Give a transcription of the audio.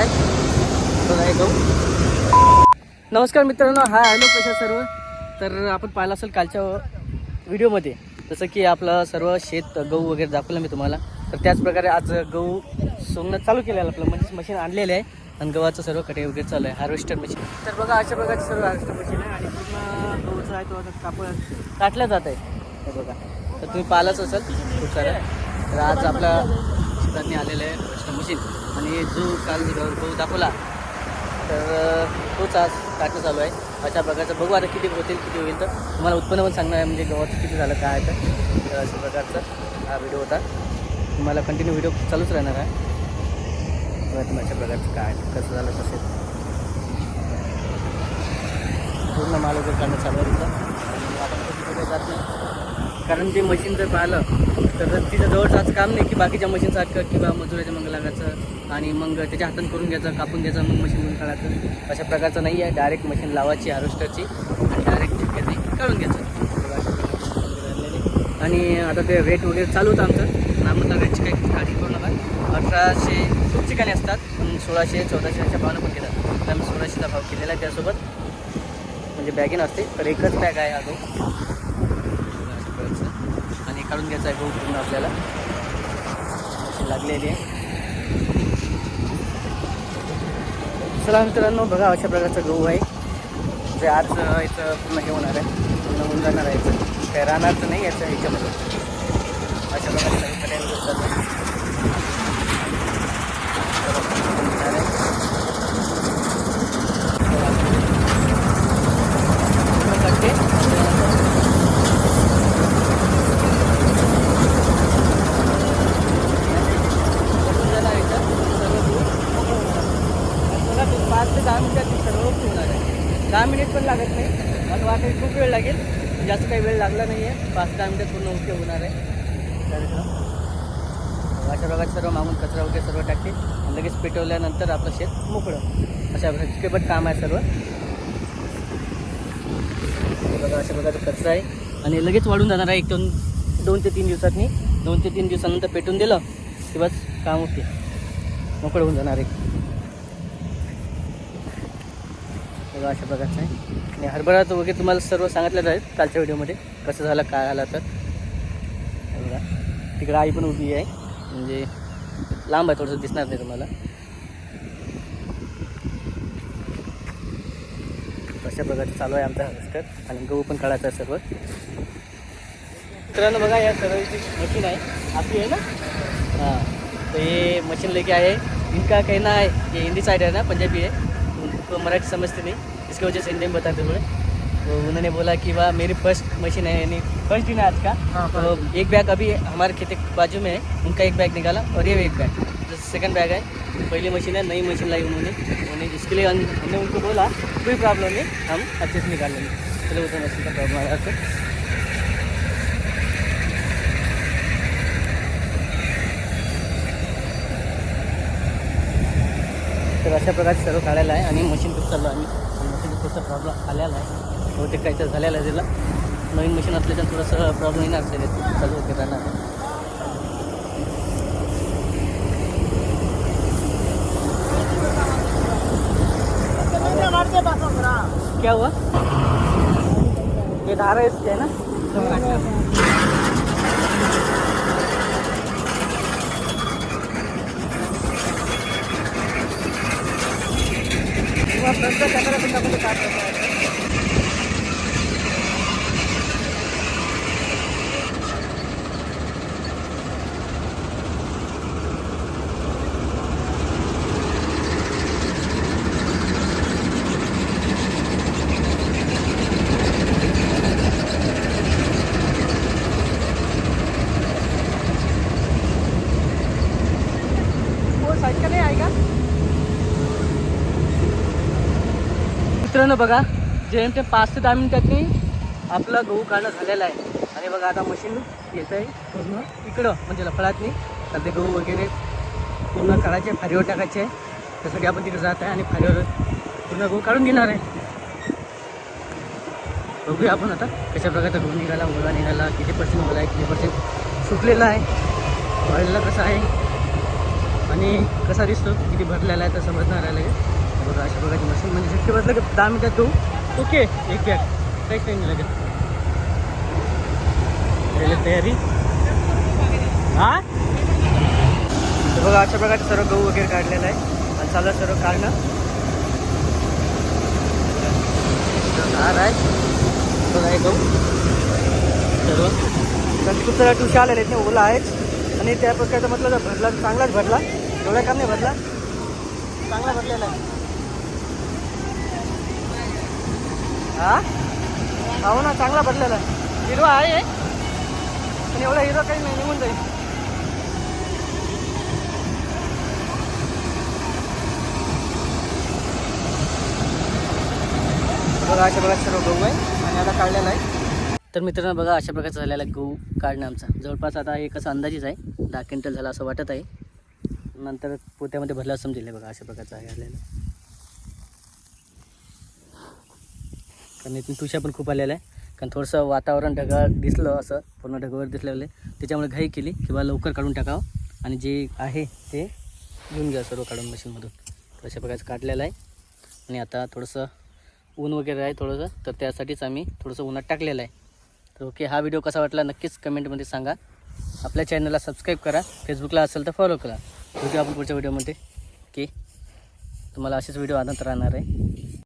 आहे बघा हे गहू नमस्कार मित्रांनो हा हॅलो कशा सर्व? तर आपण पाहिलं असेल कालच्या व्हिडिओमध्ये जसं की आपलं सर्व शेत गहू वगैरे दाखवलं मी तुम्हाला. तर त्याच प्रकारे आज गहू सोंगणं चालू केलेलं आहे आपलं. म्हणजेच मशीन आणलेलं आहे आणि गव्हाचं सर्व कटे वगैरे चालू आहे हार्वेस्टर मशीन तर बघा अशा प्रकारचे सर्व हार्वेस्टर मशीन आहे आणि पूर्ण गहूचं आहे तो आता कापड काटलं जात आहे. बघा. तर तुम्ही पाहिलंच असेल खूप सारं. तर आज आपलं शेतातनी आलेलं आहे वैष्णव मशीन. आणि जो काल गहू गहू दाखवला तर तोच आज टाकणं चालू आहे. अशा प्रकारचं बघू आता किती होतील किती होईल तर. तुम्हाला उत्पन्न पण सांगणार आहे म्हणजे गव्हाचं किती झालं काय आहे तर. अशा प्रकारचा हा व्हिडिओ होता. तुम्हाला कंटिन्यू व्हिडिओ चालूच राहणार आहे. बघा तुम्ही अशा प्रकारचं काय आहे, कसं झालं कसं पूर्ण माल वगैरे काढणं चालू आहे तिथं. आपण कधी कुठे जात नाही. कारण ते मशीन जर पाहिलं तर तिचं जवळचं आज काम नाही की बाकीच्या मशीनसारखं किंवा मजुराच्या मग लागायचं आणि मग त्याच्या हातून करून घ्यायचं कापून घ्यायचं मग मशीन काढायचं. अशा प्रकारचं नाही आहे. डायरेक्ट मशीन लावायची हार्वेस्टरची आणि डायरेक्ट ठिकाणी काढून घ्यायचं. आणि आता ते रेट वगैरे चालू होतं आमचं. आम्हाला रेटची काही काळजी करू नका. अठराशे खूप ठिकाणी असतात पण सोळाशे चौदाशे अशा भावनं पण केला तर आम्ही सोळाशेचा भाव केलेला आहे त्यासोबत. म्हणजे बॅगेन असते तर एकच बॅग आहे अजून गहू अशा प्रकारचं. आणि काढून घ्यायचा आहे गहू पूर्ण आपल्याला. लागलेली आहे. चला मित्रांनो बघा अशा प्रकारचं गहू आहे. जे आज याचं इथं पूर्ण हे होणार आहे. पूर्ण होऊन जाणार आहे याचं काय राहणार तर नाही याचं ह्याच्यामध्ये. अशा प्रकारे सगळे कट्याला दिसतात होणार आहे. पूर्ण कट्टे करून जाणार याच्यात सर्व गहू मोकळं होणार आहे. बघा ते पाच ते दहा मिनिटात सर्व होणार आहे. दहा मिनिट पण लागत नाही. मला वाटेल खूप वेळ लागेल. जास्त काही वेळ लागला नाही आहे पाच दहा मिनिटात पूर्ण ओके होणार आहे. तर अशा प्रकारे सर्व मागून कचरा वगैरे सर्व टाकते. आणि लगेच पेटवल्यानंतर आपलं शेत मोकळं. अशा प्रकारचे पण काम आहे सर्व. बघा अशा प्रकारचा कचरा आहे. आणि लगेच वाढून जाणार आहे. एक दोन दोन ते तीन दिवसातनी दोन ते तीन दिवसानंतर पेटून दिलं की बस काम होते मोकळं होऊन जाणार आहे. बघा अशा प्रकारचं आहे. आणि हरभरा तर वगैरे तुम्हाला सर्व सांगितलं आहे कालच्या व्हिडिओमध्ये. कसं झालं काय झालं तर. बघा तिकडं आई पण उभी आहे. म्हणजे लांब आहे थोडंसं दिसणार नाही तुम्हाला. अशा प्रकारचं चालू आहे आमचा हार्वेस्टर आणि गहू पण काढायचा आहे सर्व. मित्रांनो बघा या सर्व मशीन आहे. आपली आहे ना? हां. तर हे मशीन लेके आहे. इनका कहना है ये हिंदी साइड है ना पंजाबी है उनको मराठी समजते नाही. इसकी वजह से हिंदी में बताते थोड़े तो उन्होंने बोला कि वाह मेरी फ़र्स्ट मशीन है यानी फ़र्स्ट दिन है आज का। हाँ, तो एक बैग अभी हमारे खेत के बाजू में है उनका एक बैग निकाला और ये एक बैग जो सेकंड बैग है। पहली मशीन है नई मशीन लाई उन्होंने। उन्होंने जिसके लिए हमने उनको बोला कोई प्रॉब्लम नहीं हम अच्छे से निकाल लेंगे। चलो उधर मशीन का प्रॉब्लम आया था तर अशा प्रकारचे सर्व काढायला आहे आणि मशीन खूप चाललो आम्ही थोडासा प्रॉब्लेम आलेला आहे. बहुतेक काहीतरी झालेलं आहे त्याला नवीन मशीन असल्याच्या थोडंसं प्रॉब्लेम येणार त्याला चालू होते राहणार क्या हुआ? ये धारा इसकी है ना किंवा प्रत्येक कॅमेरा पिंडामध्ये काय करता येतं? वो साईड का नाही आहे का मित्रांनो बघा जेम ते पाच ते दहा मिनिटातनी आपलं गहू काढणं झालेला आहे. आणि बघा आता मशीन येत आहे पूर्ण इकडं म्हणजे लफळात नाही तर ते गहू वगैरे पूर्ण काढायचे फारीवर टाकायचे. त्यासाठी आपण तिकडे जात आहे आणि फारीवर पूर्ण गहू काढून घेणार आहे. बघूया आपण आता कशा प्रकारचा गहू निघाला ओला निघाला किती पर्सेंट ओला आहे किती पर्सेंट सुटलेला आहे वाढलेला कसा आहे आणि कसा दिसतो किती भरलेला आहे तर समजणार आहे लगेच. बघा अशा प्रकारची मशीन. म्हणजे झटके बसलं की दहा मिनिटात तू ओके एक बॅग काहीच नाही लगेच तयारी? हा? बघा अशा प्रकारचे सर्व गहू वगैरे काढलेला आहे. आणि चालू आहे सर्व काढणं आहे. बघा हे गहू. सर्व. कारण खूप साऱ्या टुशा आलेल्या आहेत ना ओला आहेच आणि त्या प्रकारचं म्हटलं तर भरला चांगलाच भरला. एवढ्या काम नाही भरला. चांगला भरलेला आहे. हा? हो ना चांगला भरलेला हिरो हिरवा आहे. पण एवढा हिरो काही नाही निघून जाईल. बघा अशा प्रकारचा सर्व गहू आहे. आणि आता काढलेला आहे. तर मित्रांनो बघा अशा प्रकारचा झालेला गहू काढणं आमचा. जवळपास आता एक असं अंदाजीच आहे. दहा क्विंटल झाला असं वाटत आहे. नंतर पोत्यामध्ये भरला समजेल बघा अशा प्रकारचा आहे आलेला कारण इथून तुषा पण खूप आलेला आहे. कारण थोडंसं वातावरण ढगाळ दिसलं असं पूर्ण ढगावर दिसलेलं त्याच्यामुळे घाई केली किंवा लवकर काढून टाकावं. आणि जे आहे ते घेऊन घ्या सर्व काढून मशीनमधून. तर अशा प्रकारचं काढलेलं आहे. आणि आता थोडंसं ऊन वगैरे आहे थोडंसं तर त्यासाठीच आम्ही थोडंसं उन्हात टाकलेलं आहे. तर ओके हा व्हिडिओ कसा वाटला नक्कीच कमेंटमध्ये सांगा. आपल्या चॅनलला सबस्क्राईब करा. फेसबुकला असेल तर फॉलो करा. भेटू आपण पुढच्या व्हिडिओमध्ये. की तुम्हाला असेच व्हिडिओ आणत राहणार आहे.